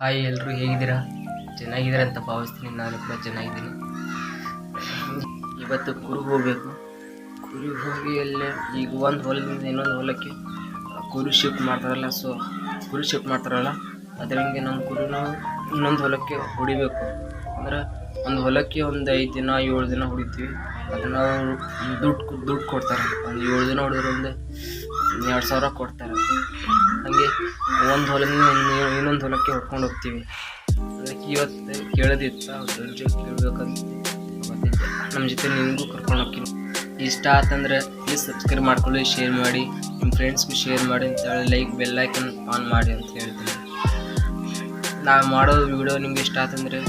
Hi ಎಲ್ಲರೂ ಹೇಗಿದ್ದೀರಾ? ಚೆನ್ನಾಗಿದ್ದೀರಾ ಅಂತ ಭಾವಿಸ್ತೀನಿ. ನಾನು ಕೂಡ ಚೆನ್ನಾಗಿದ್ದೀನಿ. ಇವತ್ತು ಕುರಿ ಹೋಗಬೇಕು. ಕುರಿ ಹೋಗಿ ಅಲ್ಲೇ ಈಗ ಒಂದು ಹೊಲದಿಂದ ಇನ್ನೊಂದು ಹೊಲಕ್ಕೆ ಕುರಿ ಶಿಫ್ಟ್ ಮಾಡ್ತಾರಲ್ಲ ಸೊ ಕುರಿ ಶಿಫ್ಟ್ ಮಾಡ್ತಾರಲ್ಲ, ಅದರಂಗೆ ನಮ್ಮ ಕುರಿನ ಇನ್ನೊಂದು ಹೊಲಕ್ಕೆ ಹೊಡಿಬೇಕು. ಅಂದ್ರೆ ಒಂದು ಹೊಲಕ್ಕೆ ಒಂದು ಐದು ದಿನ, ಏಳು ದಿನ ಹೊಡಿತೀವಿ. ಅದನ್ನು ದುಡ್ಡು ದುಡ್ಡು ಕೊಡ್ತಾರೆ. ಒಂದು ಏಳು ದಿನ ಹೊಡೆದ್ರೆ ಒಂದು ಎರಡು ಸಾವಿರ ಕೊಡ್ತಾರೆ. ಹಾಗೆ ಒಂದು ಹೊಲದಿಂದ ಇನ್ನೊಂದು ಹೊಲಕ್ಕೆ ಹೊಡ್ಕೊಂಡು ಹೋಗ್ತೀವಿ. ಅದಕ್ಕೆ ಇವತ್ತು ಕೇಳೋದಿತ್ತು, ಅವ್ರ ಜೊತೆ ಕೇಳ್ಬೇಕಂತ ನಮ್ಮ ಜೊತೆ ನಿಮಗೂ ಕರ್ಕೊಂಡು ಹೋಗ್ತೀನಿ. ಇಷ್ಟ ಆತಂದ್ರೆ ಪ್ಲೀಸ್ ಸಬ್ಸ್ಕ್ರೈಬ್ ಮಾಡ್ಕೊಳ್ಳಿ ಶೇರ್ ಮಾಡಿ ನಿಮ್ಮ ಫ್ರೆಂಡ್ಸ್ಗೂ ಶೇರ್ ಮಾಡಿ ಅಂತೇಳಿ ಲೈಕ್ ಬೆಲ್ ಐಕನ್ ಆನ್ ಮಾಡಿ ಅಂತ ಹೇಳ್ತೀನಿ. ನಾವು ಮಾಡೋ ವಿಡಿಯೋ ನಿಮ್ಗೆ ಇಷ್ಟ ಆತಂದ್ರೆ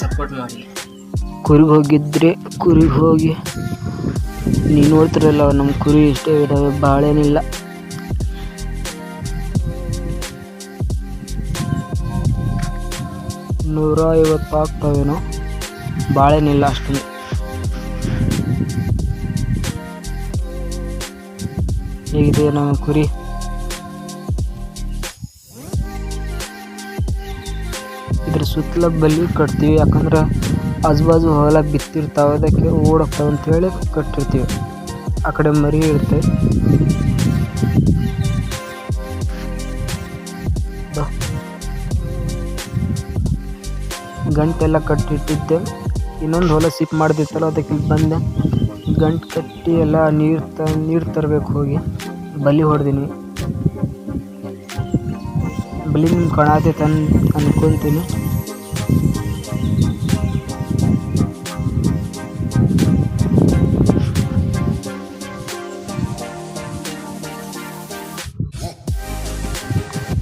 ಸಪೋರ್ಟ್ ಮಾಡಿ. ಕುರಿಗೆ ಹೋಗಿದ್ರೆ ಕುರಿಗೆ ಹೋಗಿ. ನೀವು ನೋಡ್ತಿರಲ್ಲ ನಮ್ಮ ಕುರಿ ಇಷ್ಟೇ ಇದ್ದಾವೆ ಬಾಳೆನಿಲ್ಲ ನೂರ ಐವತ್ತು ಆಗ್ತಾವೇನೋ ಬಾಳೆನಿಲ್ಲ ಅಷ್ಟೇ ಹೇಗಿದೆ ನಮ್ಮ ಕುರಿ? ಇದ್ರ ಸುತ್ತಲ ಬಲ್ಲಿ ಕಟ್ತೀವಿ, ಯಾಕಂದ್ರೆ ಆಜು ಬಾಜು ಹೊಲ ಬಿತ್ತಿರ್ತಾವೆ, ಅದಕ್ಕೆ ಓಡೋಗ್ತಾವೆ ಅಂತೇಳಿ ಕಟ್ಟಿರ್ತೀವಿ. ಆ ಕಡೆ ಮರಿ ಇರುತ್ತೆ. ಗಂಟೆಲ್ಲ ಕಟ್ಟಿಟ್ಟಿದ್ದೆ. ಇನ್ನೊಂದು ಹೊಲ ಸಿಪ್ ಮಾಡ್ದಿತ್ತಲ್ಲ, ಅದಕ್ಕೆ ಬಂದೆ. ಗಂಟು ಕಟ್ಟಿ ಎಲ್ಲ ನೀರು ತ, ನೀರು ತರಬೇಕು ಹೋಗಿ. ಬಲಿ ಹೊಡೆದೀನಿ. ಬಲಿ ನಿಮ್ಮ ಕಾಣತೈತೆ ತಂದು ಅನ್ಕೊಂತೀನಿ.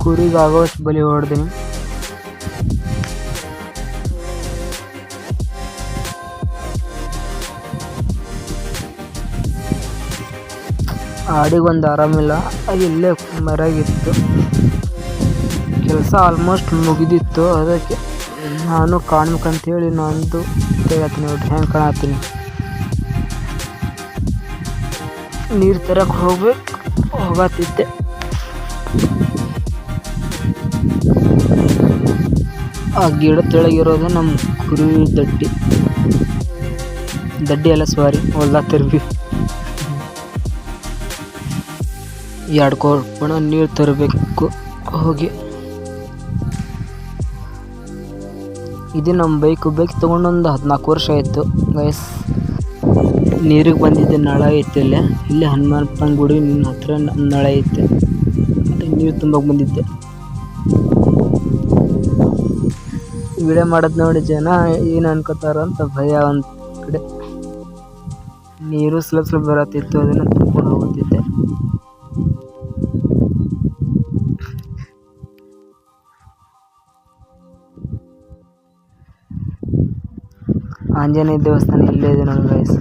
ಕುರಿಗೆ ಆಗೋಷ್ಟು ಬಲಿ ಹೊಡೆದೀನಿ. ಆಡಿಗೆ ಒಂದು ಆರಾಮಿಲ್ಲ. ಅದು ಇಲ್ಲೇ ಮರಾಗಿತ್ತು. ಕೆಲಸ ಆಲ್ಮೋಸ್ಟ್ ಮುಗಿದಿತ್ತು. ಅದಕ್ಕೆ ನಾನು ಕಾಣ್ಬೇಕಂತೇಳಿ ನಾನು ಹೇಳ್ತೀನಿ ನೋಡ್ರಿ ಹೆಂಗೆ ಕಾಣತ್ತೀನಿ. ನೀರು ತರಕ್ಕೆ ಹೋಗ್ಬೇಕು. ಹೋಗತ್ತಿದ್ದೆ. ಆ ಗಿಡ ತೆಳಗಿರೋದು ನಮ್ಮ ಕುರಿ ದಡ್ಡಿ. ದಡ್ಡಿ ಎಲ್ಲ ಸಾರಿ ಹೊಲ್ದಾಗ ತರ್ಬಿ. ಎರಡು ಕೊರ್ಪಣ ನೀರು ತರಬೇಕು. ಹೋಗಿ. ಇದು ನಮ್ಮ ಬೈಕ್. ಬೈಕ್ ತೊಗೊಂಡೊಂದು ಹದಿನಾಲ್ಕು ವರ್ಷ ಆಯಿತು. ಗೈಸ್, ನೀರಿಗೆ ಬಂದಿದ್ದೆ ನಳ ಐತೆ ಇಲ್ಲೇ ಇಲ್ಲಿ ಹನುಮಾನಪ್ಪನ ಗುಡಿ ನಿನ್ನ ಹತ್ರ ನಮ್ಮ ನಳ ಐತೆ. ನೀರು ತುಂಬಕ್ಕೆ ಬಂದಿದ್ದೆ. ವಿಡಿಯೋ ಮಾಡೋದು ನೋಡಿ ಜನ ಏನು ಅನ್ಕೋತಾರ ಅಂತ ಭಯ ಒಂದು ಕಡೆ. ನೀರು ಸ್ವಲ್ಪ ಸ್ವಲ್ಪ ಬರತ್ತಿತ್ತು, ಅದನ್ನು ತುಂಬ್ಕೊಂಡು ಹೋಗುತ್ತಿದ್ದೆ. ಆಂಜನೇಯ ದೇವಸ್ಥಾನ ಇಲ್ಲೇ ಇದೆ ನೋಡಿ ಗೈಸ್